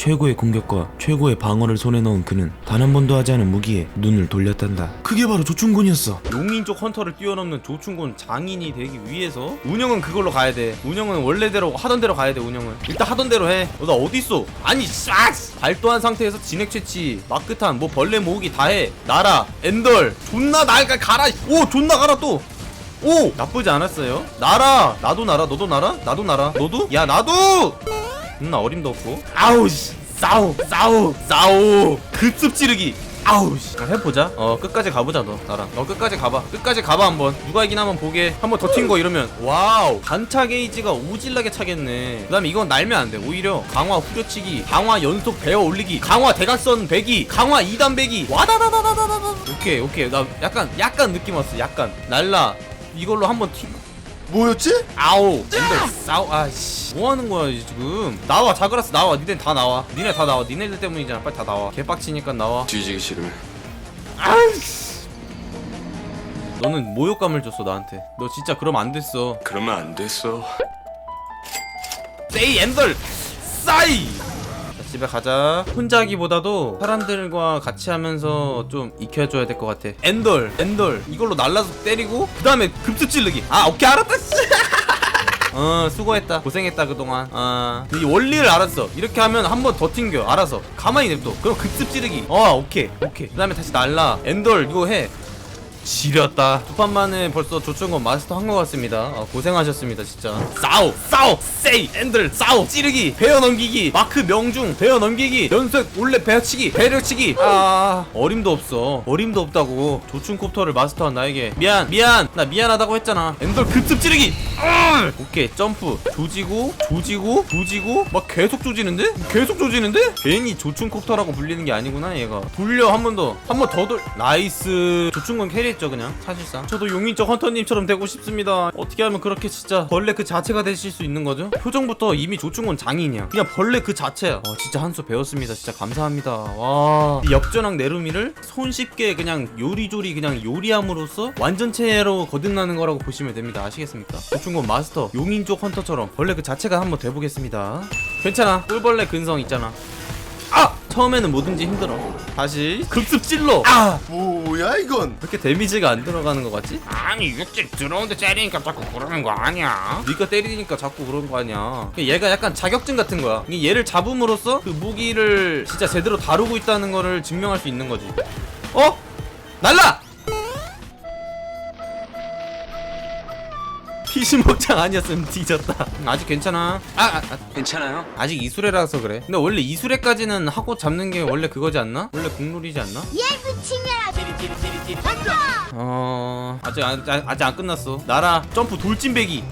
최고의 공격과 최고의 방어를 손에 넣은 그는 단 한 번도 하지 않은 무기에 눈을 돌렸단다. 그게 바로 조충곤이었어. 용인족 헌터를 뛰어넘는 조충곤 장인이 되기 위해서 운영은 그걸로 가야 돼 운영은 원래대로 하던 대로 가야 돼 운영은 일단 하던 대로 해 어, 나 어디 있어 아니 싹 발도한 상태에서 진액 채취 마크탄 뭐 벌레 모으기 다 해 나라 엔덜 존나 날까 가라 오 존나 가라 또 오! 나쁘지 않았어요. 나라! 나도 나라, 너도 나라? 나도 나라. 너도? 야, 나도! 존나 어림도 없고. 아우, 씨. 싸우, 싸우, 싸우. 급습 찌르기. 아우, 씨. 어, 해보자. 어, 끝까지 가보자, 너, 나랑. 어, 끝까지 가봐. 끝까지 가봐, 한번. 누가 이긴 한번 보게. 한번 더 튄 거 이러면. 와우. 단차 게이지가 오질나게 차겠네. 그 다음에 이건 날면 안 돼. 오히려 강화 후려치기, 강화 연속 베어 올리기, 강화 대각선 배기, 강화 2단 배기. 와다다다다다다다. 오케이, 오케이. 나 약간, 약간 느낌 왔어. 약간. 날라. 이걸로 한번 튀. 뭐였지? 아오. 엔더 싸우 아씨. 뭐하는 거야 지금? 나와 자그라스 나와. 니네 다 나와. 니네 다 나와. 니네들 때문이잖아. 빨리 다 나와. 개빡치니까 나와. 뒤지기 싫으면. 아이씨. 너는 모욕감을 줬어 나한테. 너 진짜 그러면 안 됐어. 그러면 안 됐어. 세이 엔덜 싸이 자, 집에 가자. 혼자기보다도 사람들과 같이 하면서 좀 익혀줘야 될 것 같아. 엔덜 엔덜 이걸로 날라서 때리고 그 다음에 급수 찌르기. 아 오케이 알았다 씨. 어 수고했다. 고생했다 그동안. 어이 원리를 알았어. 이렇게 하면 한 번 더 튕겨. 알아서. 가만히 냅둬. 그럼 급습 찌르기. 어 오케이 오케이. 그 다음에 다시 날라. 엔덜 이거 해 지렸다. 두 판 만에 벌써 조충건 마스터 한 것 같습니다. 아, 고생하셨습니다 진짜. 싸우 싸우 세이 엔들 싸우 찌르기 베어 넘기기 마크 명중 베어 넘기기 연속 올레 베어치기 배려치기. 아 어림도 없어. 어림도 없다고. 조충 콥터를 마스터한 나에게 미안 미안. 나 미안하다고 했잖아. 엔들 급습 찌르기. 으! 오케이 점프. 조지고 조지고 조지고 막 계속 조지는데? 계속 조지는데? 괜히 조충콥터라고 불리는 게 아니구나 얘가. 돌려 한 번 더. 한 번 더 돌 나이스. 조충건 캐리했죠 그냥 사실상. 저도 용인적 헌터님처럼 되고 싶습니다. 어떻게 하면 그렇게 진짜 벌레 그 자체가 되실 수 있는 거죠? 표정부터 이미 조충건 장인이야. 그냥 벌레 그 자체야. 어, 진짜 한 수 배웠습니다. 진짜 감사합니다. 와이 역전왕 내루미를 손쉽게 그냥 요리조리 그냥 요리함으로써 완전체로 거듭나는 거라고 보시면 됩니다. 아시겠습니까? 조충 건 마스터 용인족 헌터처럼 벌레 그 자체가 한번 돼보겠습니다 괜찮아 꿀벌레 근성 있잖아 아! 처음에는 뭐든지 힘들어 다시 급습 찔러 아! 뭐야 이건 왜 이렇게 데미지가 안 들어가는 것 같지? 아니 육직 들어오는데 때리니까 자꾸 그러는 거 아니야? 네가 때리니까 자꾸 그런 거 아니야 얘가 약간 자격증 같은 거야 이 얘를 잡음으로써 그 무기를 진짜 제대로 다루고 있다는 거를 증명할 수 있는 거지 어? 날라! 피시먹장 아니었으면 뒤졌다. 아직 괜찮아. 아, 아, 아. 괜찮아요? 아직 이수레라서 그래. 근데 원래 이수레까지는 하고 잡는 게 원래 그거지 않나? 원래 국룰이지 않나? 어... 아직 안, 아- 아직 안 끝났어. 나라 점프 돌진배기.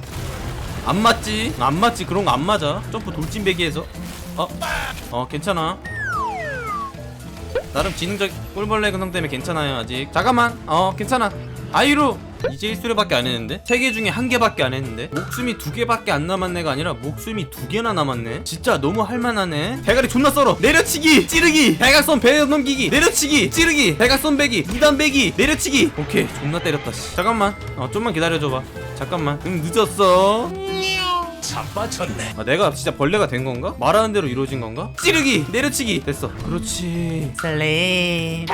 안 맞지? 안 맞지? 그런 거 안 맞아. 점프 돌진배기에서. 어? 어 괜찮아. 나름 지능적 꿀벌레 근성 때문에 괜찮아요 아직. 잠깐만. 어 괜찮아. 아이루 이제 1수레밖에 안 했는데? 세개 중에 한 개밖에 안 했는데? 목숨이 두 개밖에 안 남았네가 아니라 목숨이 두 개나 남았네? 진짜 너무 할만하네? 대가리 존나 썰어! 내려치기! 찌르기! 대각선 배 넘기기! 내려치기! 찌르기! 대각선 배기! 2단 배기! 내려치기! 오케이 존나 때렸다 씨. 잠깐만. 어 좀만 기다려줘봐. 잠깐만. 응 늦었어. 자빠졌네. 아, 내가 진짜 벌레가 된 건가? 말하는 대로 이루어진 건가? 찌르기! 내려치기! 됐어. 그렇지. 슬림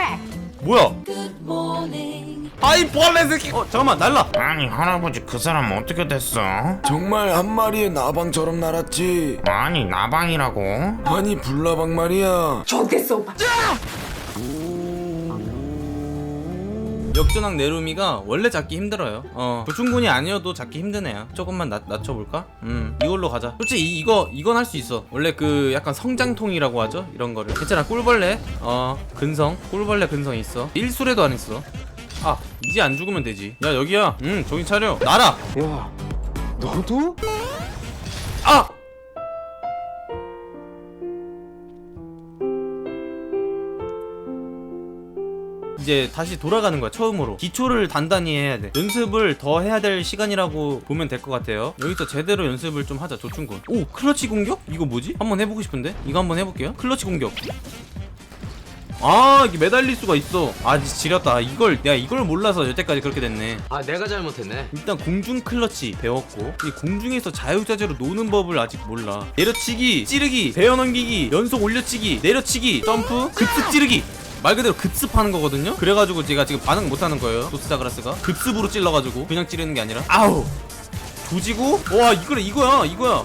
뭐야 아이 벌레 새끼. 어 잠깐만 날라. 아니 할아버지 그 사람 어떻게 됐어? 정말 한 마리의 나방처럼 날았지. 아니 나방이라고? 아니 불나방 말이야. 역전왕 내루미가 원래 잡기 힘들어요. 어 조충군이 아니어도 잡기 힘드네요. 조금만 낮, 낮춰볼까? 음 이걸로 가자. 솔직히 이, 이거 이건 할 수 있어. 원래 그 약간 성장통이라고 하죠? 이런 거를. 괜찮아 꿀벌레? 어 근성? 꿀벌레 근성 있어. 1수레도 안 했어 아 이제 안 죽으면 되지. 야 여기야. 응 정신 차려. 나라. 야 너도? 아! 이제 다시 돌아가는 거야 처음으로. 기초를 단단히 해야 돼. 연습을 더 해야 될 시간이라고 보면 될 것 같아요. 여기서 제대로 연습을 좀 하자 조충군. 오 클러치 공격? 이거 뭐지? 한번 해보고 싶은데? 이거 한번 해볼게요. 클러치 공격 아 이게 매달릴 수가 있어. 아 진짜 지렸다. 이걸 내가 이걸 몰라서 여태까지 그렇게 됐네. 아 내가 잘못했네. 일단 공중 클러치 배웠고 이 공중에서 자유자재로 노는 법을 아직 몰라. 내려치기 찌르기 배어 넘기기 연속 올려치기 내려치기 점프 급습 찌르기. 말 그대로 급습하는 거거든요? 그래가지고 제가 지금 반응 못하는 거예요 도스타그라스가. 급습으로 찔러가지고 그냥 찌르는 게 아니라. 아우! 조지고? 와 이거래 이거야 이거야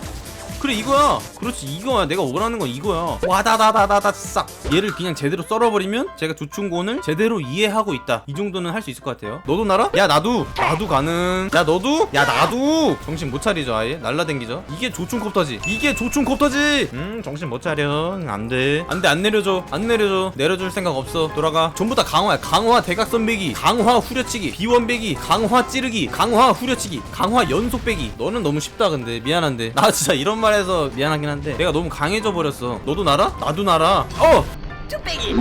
그래 이거야. 그렇지 이거야. 내가 원하는 건 이거야. 와다다다다다 싹. 얘를 그냥 제대로 썰어버리면 제가 조충곤을 제대로 이해하고 있다. 이 정도는 할 수 있을 것 같아요. 너도 날아? 야 나도. 나도 가는 야 너도? 야 나도. 정신 못 차리죠 아예. 날라댕기죠. 이게 조충콥터지. 이게 조충콥터지! 음 정신 못 차려 안돼. 안돼 안 내려줘. 안 내려줘. 내려줄 생각 없어. 돌아가. 전부 다 강화야 강화 대각선 배기. 강화 후려치기. 비원 배기. 강화 찌르기. 강화 후려치기. 강화 연속 배기. 너는 너무 쉽다 근데. 미안한데. 나 진짜 이런 말 해서 미안하긴 한데 내가 너무 강해져 버렸어. 너도 날아? 나도 날아. 어! 쭈빼기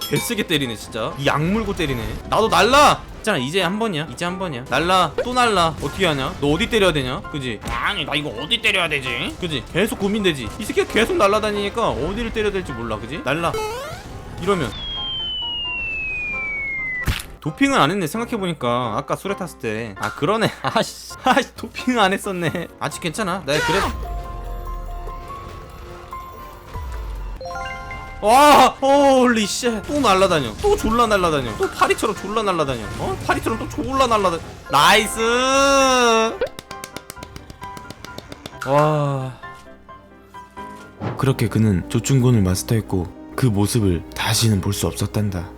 개세게 때리네 진짜. 이 악물고 때리네. 나도 날라! 있잖아 이제 한 번이야. 이제 한 번이야. 날라. 또 날라. 어떻게 하냐? 너 어디 때려야 되냐? 그지? 아니 나 이거 어디 때려야 되지? 그지? 계속 고민되지. 이 새끼가 계속 날라다니니까 어디를 때려야 될지 몰라. 그지? 날라. 이러면. 도핑을 안 했네 생각해보니까. 아까 수레 탔을 때. 아 그러네. 아씨. 아씨 도핑을 안 했었네. 아직 괜찮아? 나 그래 와 홀리 쉣또 날라다녀. 또 졸라 날라다녀. 또 파리처럼 졸라 날라다녀. 어? 파리처럼 또 졸라 날라다녀 나이스! 와. 그렇게 그는 조충곤을 마스터했고 그 모습을 다시는 볼 수 없었단다